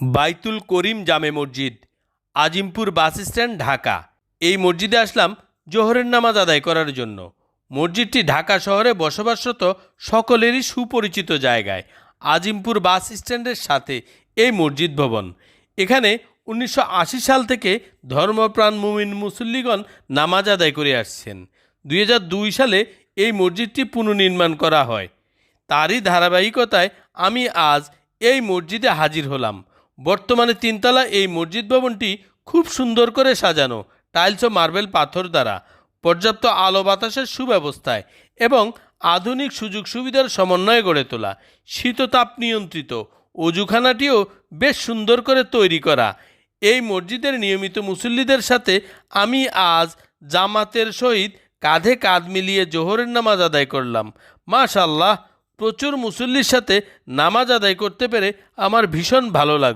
বাইতুল করিম জামে মসজিদ, আজিমপুর বাস স্ট্যান্ড, ঢাকা। এই মসজিদে আসলাম জোহরের নামাজ আদায় করার জন্য। মসজিদটি ঢাকা শহরে বসবাসরত সকলেরই সুপরিচিত জায়গায়, আজিমপুর বাস স্ট্যান্ডের সাথে এই মসজিদ ভবন। এখানে উনিশশো আশি সাল থেকে ধর্মপ্রাণ মুমিন মুসল্লিগণ নামাজ আদায় করে আসছেন। দু হাজার দুই সালে এই মসজিদটি পুনর্নির্মাণ করা হয়। তারই ধারাবাহিকতায় আমি আজ এই মসজিদে হাজির হলাম। বর্তমানে তিনতলা এই মসজিদ ভবনটি খুব সুন্দর করে সাজানো, টাইলস ও মার্বেল পাথর দ্বারা। পর্যাপ্ত আলো বাতাসের সুব্যবস্থায় এবং আধুনিক সুযোগ সুবিধার সমন্বয়ে গড়ে তোলা। শীততাপ নিয়ন্ত্রিত, অজুখানাটিও বেশ সুন্দর করে তৈরি করা। এই মসজিদের নিয়মিত মুসল্লিদের সাথে আমি আজ জামাতের সহিত কাঁধে কাঁধ মিলিয়ে জোহরের নামাজ আদায় করলাম। মাশাল্লাহ প্রচুর মুসল্লির সাথে নামাজ আদায় করতে পেরে আমার ভীষণ ভালো লাগল।